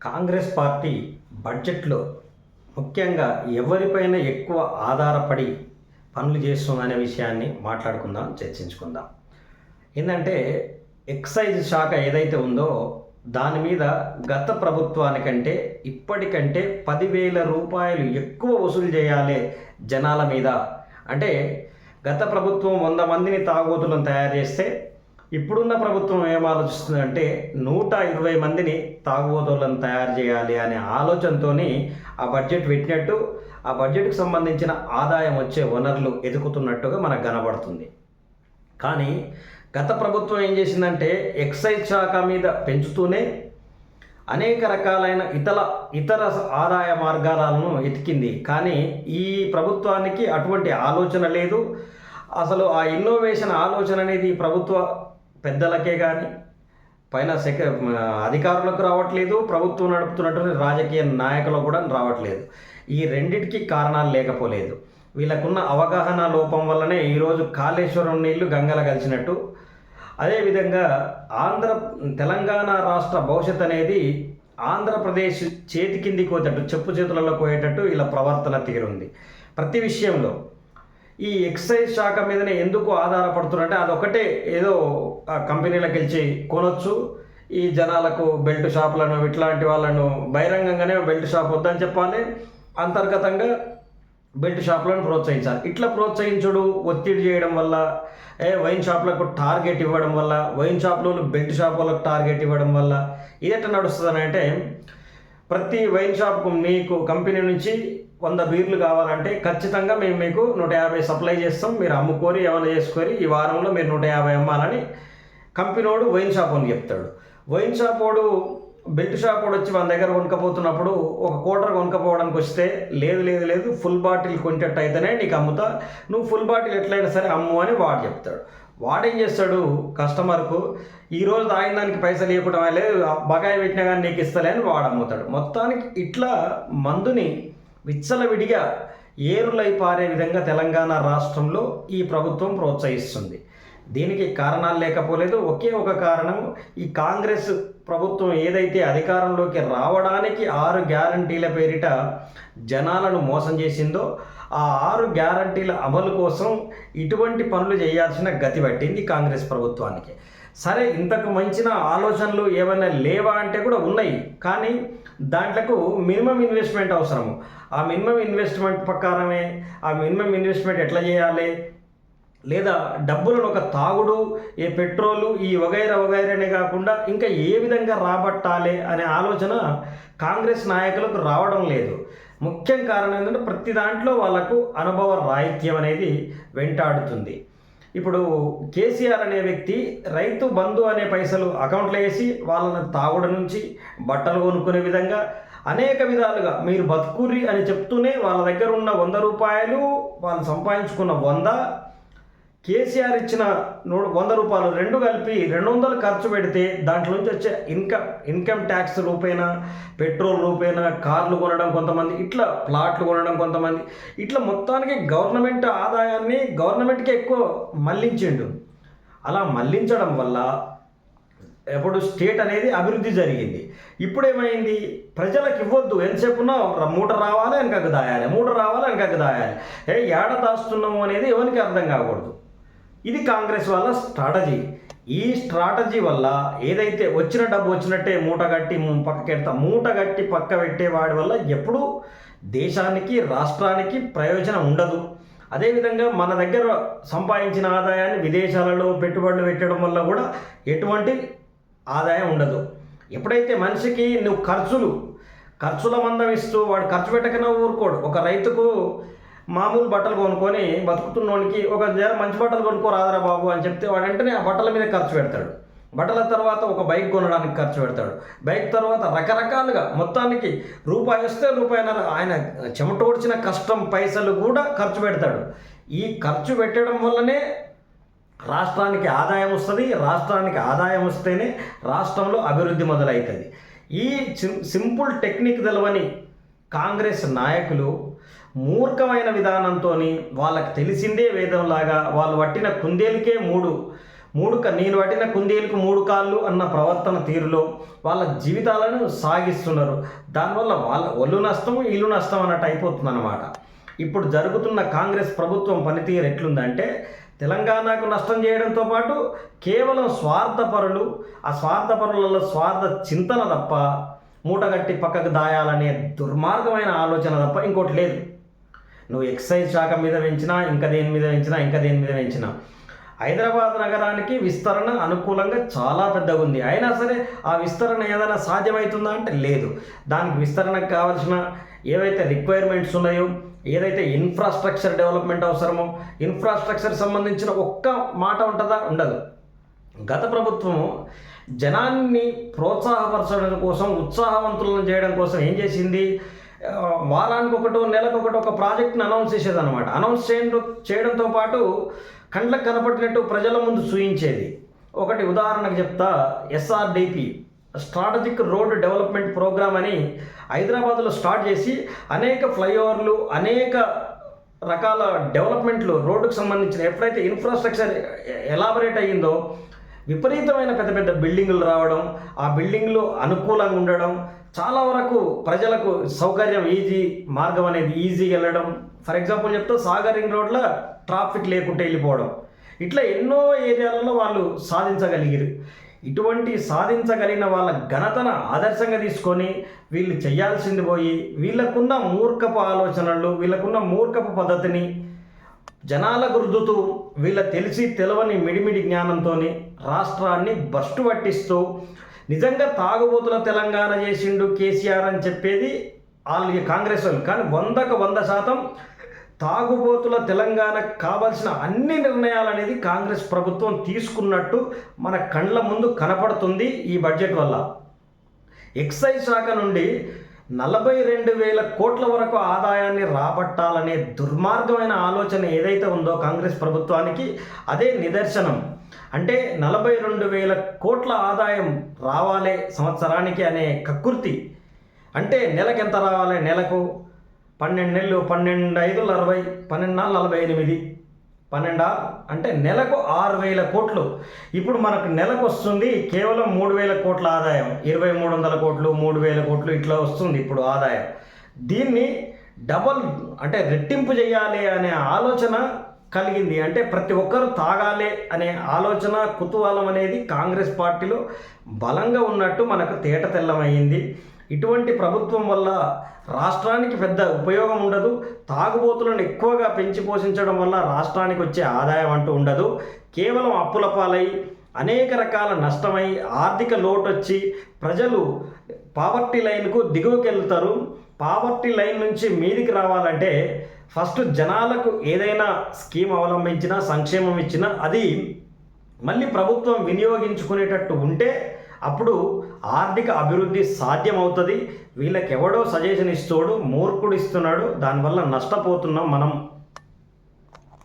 Congress party బడ్జెట్లో ముఖ్యంగా ఎవరిపైన ఎక్కువ ఆధారపడి పనులు చేస్తుందనే విషయాన్ని మాట్లాడుకుందాం చర్చించుకుందాం. ఏంటంటే ఎక్సైజ్ శాఖ ఏదైతే ఉందో దాని మీద గత ప్రభుత్వానికంటే ఇప్పటికంటే పదివేల రూపాయలు ఎక్కువ వసూలు చేయాలి జనాల మీద. అంటే గత ప్రభుత్వం వంద మందిని తాగోతులను తయారు చేస్తే ఇప్పుడున్న ప్రభుత్వం ఏం ఆలోచిస్తుందంటే నూట ఇరవై మందిని తాగుబోతులను తయారు చేయాలి అనే ఆలోచనతో ఆ బడ్జెట్ పెట్టినట్టు ఆ బడ్జెట్కు సంబంధించిన ఆదాయం వచ్చే వనరులు ఎదుగుతున్నట్టుగా మనకు కనబడుతుంది. కానీ గత ప్రభుత్వం ఏం చేసిందంటే ఎక్సైజ్ శాఖ మీద పెంచుతూనే అనేక రకాలైన ఇతర ఇతర ఆదాయ మార్గాలను ఎతికింది కానీ ఈ ప్రభుత్వానికి అటువంటి ఆలోచన లేదు. అసలు ఆ ఇన్నోవేషన్ ఆలోచన అనేది ప్రభుత్వ పెద్దలకే కానీ పైన సెక అధికారులకు రావట్లేదు ప్రభుత్వం నడుపుతున్నటువంటి రాజకీయ నాయకులకు కూడా రావట్లేదు. ఈ రెండింటికి కారణాలు లేకపోలేదు. వీళ్ళకున్న అవగాహన లోపం వల్లనే ఈరోజు కాళేశ్వరం నీళ్ళు గంగల కలిసినట్టు. అదేవిధంగా ఆంధ్ర తెలంగాణ రాష్ట్ర భవిష్యత్ అనేది ఆంధ్రప్రదేశ్ చేతి కిందికి పోయేటట్టు చెప్పు చేతులలో పోయేటట్టు ఇలా ప్రవర్తన తీరుంది. ప్రతి విషయంలో ఈ ఎక్సైజ్ శాఖ మీదనే ఎందుకు ఆధారపడుతున్నారంటే అదొకటే ఏదో ఆ కంపెనీలకు వెళ్ళి కొనొచ్చు. ఈ జనాలకు బెల్ట్ షాపులను ఇట్లాంటి వాళ్ళను బహిరంగంగానే బెల్ట్ షాప్ వద్దని చెప్పాలి. అంతర్గతంగా బెల్ట్ షాపులను ప్రోత్సహించాలి. ఇట్లా ప్రోత్సహించుడు ఒత్తిడి చేయడం వల్ల ఏ వైన్ షాపులకు టార్గెట్ ఇవ్వడం వల్ల వైన్ షాపులో బెల్ట్ షాపులకు టార్గెట్ ఇవ్వడం వల్ల ఇది ఎట్లా నడుస్తుందని అంటే ప్రతి వైన్ షాప్కు మీకు కంపెనీ నుంచి వంద బీర్లు కావాలంటే ఖచ్చితంగా మేము మీకు నూట యాభై సప్లై చేస్తాం. మీరు అమ్ముకొని ఏమైనా చేసుకొని ఈ వారంలో మీరు నూట యాభై అమ్మాలని కంపెనీడు వైన్ షాప్ అని చెప్తాడు. వైన్ షాప్ వాడు బెల్ట్ షాప్ వాడు వచ్చి మన దగ్గర కొనుక్కపోతున్నప్పుడు ఒక కోటర్ కొనుక్కపోవడానికి వస్తే లేదు లేదు లేదు ఫుల్ బాటిల్ కొంటట్టు అయితేనే నీకు అమ్ముతా. నువ్వు ఫుల్ బాటిల్ ఎట్లయినా సరే అమ్ము అని వాడు చెప్తాడు. వాడేం చేస్తాడు కస్టమర్కు ఈ రోజు తాగిన దానికి పైసలు ఇవ్వడం లేదు బకాయి పెట్టినా కానీ నీకు ఇస్తలే అని వాడు అమ్ముతాడు. మొత్తానికి ఇట్లా మందుని విచ్చలవిడిగా ఏరులై పారే విధంగా తెలంగాణ రాష్ట్రంలో ఈ ప్రభుత్వం ప్రోత్సహిస్తుంది. దీనికి కారణాలు లేకపోలేదు. ఒకే ఒక కారణం ఈ కాంగ్రెస్ ప్రభుత్వం ఏదైతే అధికారంలోకి రావడానికి ఆరు గ్యారంటీల పేరిట జనాలను మోసం చేసిందో ఆ ఆరు గ్యారంటీల అమలు కోసం ఇటువంటి పనులు చేయాల్సిన గతి పట్టింది కాంగ్రెస్ ప్రభుత్వానికి. సరే ఇంతకు మంచిన ఆలోచనలు ఏమైనా లేవా అంటే కూడా ఉన్నాయి. కానీ దాంట్లకు మినిమం ఇన్వెస్ట్మెంట్ అవసరము. ఆ మినిమం ఇన్వెస్ట్మెంట్ ప్రకారమే ఆ మినిమం ఇన్వెస్ట్మెంట్ ఎట్లా చేయాలి? లేదా డబ్బులను ఒక తాగుడు ఏ పెట్రోలు ఈ వగైరా వగైరానే కాకుండా ఇంకా ఏ విధంగా రాబట్టాలి అనే ఆలోచన కాంగ్రెస్ నాయకులకు రావడం లేదు. ముఖ్యం కారణం ఏంటంటే ప్రతి దాంట్లో వాళ్ళకు అనుభవ రాహిత్యం అనేది వెంటాడుతుంది. ఇప్పుడు కేసీఆర్ అనే వ్యక్తి రైతు బంధు అనే పైసలు అకౌంట్లో వేసి వాళ్ళని తాగుడు నుంచి బట్టలు కొనుక్కునే విధంగా అనేక విధాలుగా మీరు బతుకురి అని చెప్తూనే వాళ్ళ దగ్గర ఉన్న వంద రూపాయలు వాళ్ళు సంపాదించుకున్న వంద కేసీఆర్ ఇచ్చిన నూ వంద రూపాయలు రెండు కలిపి రెండు వందలు ఖర్చు పెడితే దాంట్లో నుంచి వచ్చే ఇన్కమ్ ఇన్కమ్ ట్యాక్స్ రూపేనా పెట్రోల్ రూపేనా కార్లు కొనడం కొంతమంది ఇట్లా ప్లాట్లు కొనడం కొంతమంది. ఇట్లా మొత్తానికి గవర్నమెంట్ ఆదాయాన్ని గవర్నమెంట్కి ఎక్కువ మళ్ళించిండు. అలా మళ్ళించడం వల్ల ఎప్పుడు స్టేట్ అనేది అభివృద్ధి జరిగింది. ఇప్పుడు ఏమైంది ప్రజలకు ఇవ్వద్దు. ఎంతసేపున్నా మూట రావాలి వెనకకు దాయాలి. మూట రావాలి వెనకకు దాయాలి. ఏ ఏడ దాస్తున్నాము అనేది ఎవరికి అర్థం కాకూడదు. ఇది కాంగ్రెస్ వాళ్ళ స్ట్రాటజీ. ఈ స్ట్రాటజీ వల్ల ఏదైతే వచ్చిన డబ్బు వచ్చినట్టే మూట కట్టి పక్కకెడతా మూట కట్టి పక్క పెట్టేవాడి వల్ల ఎప్పుడూ దేశానికి రాష్ట్రానికి ప్రయోజనం ఉండదు. అదేవిధంగా మన దగ్గర సంపాదించిన ఆదాయాన్ని విదేశాలలో పెట్టుబడులు పెట్టడం వల్ల కూడా ఎటువంటి ఆదాయం ఉండదు. ఎప్పుడైతే మనిషికి నువ్వు ఖర్చులు ఖర్చుల మందం ఇస్తూ వాడు ఖర్చు పెట్టకనే ఊరుకోడు. ఒక రైతుకు మామూలు బట్టలు కొనుక్కొని బతుకుతున్నోనికి ఒక జర మంచి బట్టలు కొనుక్కో రాదరా బాబు అని చెప్తే వాడు వెంటనే ఆ బట్టల మీద ఖర్చు పెడతాడు. బట్టల తర్వాత ఒక బైక్ కొనడానికి ఖర్చు పెడతాడు. బైక్ తర్వాత రకరకాలుగా మొత్తానికి రూపాయి వస్తే రూపాయిన్నర ఆయన చెమటోడ్చిన కష్టం పైసలు కూడా ఖర్చు పెడతాడు. ఈ ఖర్చు పెట్టడం వల్లనే రాష్ట్రానికి ఆదాయం వస్తుంది రాష్ట్రానికి ఆదాయం వస్తేనే రాష్ట్రంలో అభివృద్ధి మొదలవుతుంది ఈ సింపుల్ టెక్నిక్ తెలవని కాంగ్రెస్ నాయకులు మూర్ఖమైన విధానంతో వాళ్ళకి తెలిసిందే వేదంలాగా వాళ్ళు పట్టిన కుందేలుకే మూడు. మూడు నేను పట్టిన కుందేలకు మూడు కాళ్ళు అన్న ప్రవర్తన తీరులో వాళ్ళ జీవితాలను సాగిస్తున్నారు. దానివల్ల వాళ్ళ ఒళ్ళు నష్టం ఇల్లు నష్టం అన్నట్టు అయిపోతుంది అనమాట ఇప్పుడు జరుగుతున్న కాంగ్రెస్ ప్రభుత్వం పనితీరు ఎట్లుందంటే తెలంగాణకు నష్టం చేయడంతో పాటు కేవలం స్వార్థపరులు ఆ స్వార్థపరులలో స్వార్థ చింతన తప్ప మూటగట్టి పక్కకు దాయాలనే దుర్మార్గమైన ఆలోచన తప్ప ఇంకోటి లేదు. నువ్వు ఎక్సైజ్ శాఖ మీద పెంచినా ఇంకా దేని మీద పెంచినా ఇంకా దేని మీద పెంచినా. హైదరాబాద్ నగరానికి విస్తరణ అనుకూలంగా చాలా పెద్దగా ఉంది. అయినా సరే ఆ విస్తరణ ఏదైనా సాధ్యమవుతుందా అంటే లేదు. దానికి విస్తరణకు కావాల్సిన ఏవైతే రిక్వైర్మెంట్స్ ఉన్నాయో ఏదైతే ఇన్ఫ్రాస్ట్రక్చర్ డెవలప్మెంట్ అవసరమో ఇన్ఫ్రాస్ట్రక్చర్ సంబంధించిన ఒక్క మాట ఉంటుందా? ఉండదు. గత ప్రభుత్వం జనాన్ని ప్రోత్సాహపరచడం కోసం ఉత్సాహవంతులను చేయడం కోసం ఏం చేసింది? వారానికి ఒకటో నెలకు ఒకటి ఒక ప్రాజెక్ట్ని అనౌన్స్ చేసేది అనమాట అనౌన్స్ చేయడం చేయడంతో పాటు కండ్లకు కనపడినట్టు ప్రజల ముందు చూయించేది. ఒకటి ఉదాహరణకు చెప్తా SRDP strategic road development programme అని హైదరాబాద్లో స్టార్ట్ చేసి అనేక ఫ్లైఓవర్లు అనేక రకాల డెవలప్మెంట్లు రోడ్డుకు సంబంధించిన ఎప్పుడైతే ఇన్ఫ్రాస్ట్రక్చర్ ఎలాబరేట్ అయ్యిందో విపరీతమైన పెద్ద పెద్ద బిల్డింగులు రావడం ఆ బిల్డింగ్లు అనుకూలంగా ఉండడం చాలా వరకు ప్రజలకు సౌకర్యం ఈజీ మార్గం అనేది ఈజీగా వెళ్ళడం. ఫర్ ఎగ్జాంపుల్ చెప్తే సాగర్ రింగ్ రోడ్లో ట్రాఫిక్ లేకుండా వెళ్ళిపోవడం. ఇట్లా ఎన్నో ఏరియాలలో వాళ్ళు సాధించగలిగారు ఇటువంటి సాధించగలిగిన వాళ్ళ ఘనతను ఆదర్శంగా తీసుకొని వీళ్ళు చేయాల్సింది పోయి వీళ్ళకున్న మూర్ఖపు ఆలోచనలు వీళ్ళకున్న మూర్ఖపు పద్ధతిని జనాలకు రుద్దుతూ వీళ్ళ తెలిసి తెలవని మిడిమిడి జ్ఞానంతో రాష్ట్రాన్ని బస్టు పట్టిస్తూ నిజంగా తాగుబోతుల తెలంగాణ చేసిండు కేసీఆర్ అని చెప్పేది వాళ్ళు కాంగ్రెస్ వాళ్ళు. కానీ వందకు వంద శాతం తాగుబోతుల తెలంగాణకు కావాల్సిన అన్ని నిర్ణయాలు అనేది కాంగ్రెస్ ప్రభుత్వం తీసుకున్నట్టు మన కండ్ల ముందు కనపడుతుంది ఈ బడ్జెట్ వల్ల. ఎక్సైజ్ శాఖ నుండి నలభై రెండు వేల కోట్ల వరకు ఆదాయాన్ని రాబట్టాలనే దుర్మార్గమైన ఆలోచన ఏదైతే ఉందో కాంగ్రెస్ ప్రభుత్వానికి అదే నిదర్శనం. అంటే నలభై రెండు వేల కోట్ల ఆదాయం రావాలి సంవత్సరానికి అనే కక్కుర్తి. అంటే నెలకు ఎంత రావాలి నెలకు? పన్నెండు నెలలు పన్నెండు ఐదులు అరవై పన్నెండు నాలుగు నలభై ఎనిమిది. పన్నెండా? అంటే నెలకు ఆరు వేల కోట్లు. ఇప్పుడు మనకు నెలకు వస్తుంది కేవలం మూడు వేల కోట్ల ఆదాయం. ఇరవై మూడు వందల కోట్లు మూడు వేల కోట్లు ఇట్లా వస్తుంది ఇప్పుడు ఆదాయం. దీన్ని డబల్ అంటే రెట్టింపు చేయాలి అనే ఆలోచన కలిగింది. అంటే ప్రతి ఒక్కరూ తాగాలి అనే ఆలోచన కుతూహలం అనేది కాంగ్రెస్ పార్టీలో బలంగా ఉన్నట్టు మనకు తేట తెల్లమైంది. ఇటువంటి ప్రభుత్వం వల్ల రాష్ట్రానికి పెద్ద ఉపయోగం ఉండదు. తాగుబోతులను ఎక్కువగా పెంచి పోషించడం వల్ల రాష్ట్రానికి వచ్చే ఆదాయం అంటూ ఉండదు. కేవలం అప్పుల పాలై అనేక రకాల నష్టమై ఆర్థిక లోటు వచ్చి ప్రజలు పావర్టీ లైన్కు దిగువకెళ్తారు. పావర్టీ లైన్ నుంచి మీదికి రావాలంటే ఫస్ట్ జనాలకు ఏదైనా స్కీమ్ అవలంబించినా సంక్షేమం ఇచ్చినా అది మళ్ళీ ప్రభుత్వం వినియోగించుకునేటట్టు ఉంటే అప్పుడు ఆర్థిక అభివృద్ధి సాధ్యమవుతుంది. వీళ్ళకెవడో సజెషన్ ఇస్తోడు మూర్ఖుడు ఇస్తున్నాడు దానివల్ల నష్టపోతున్నాం మనం.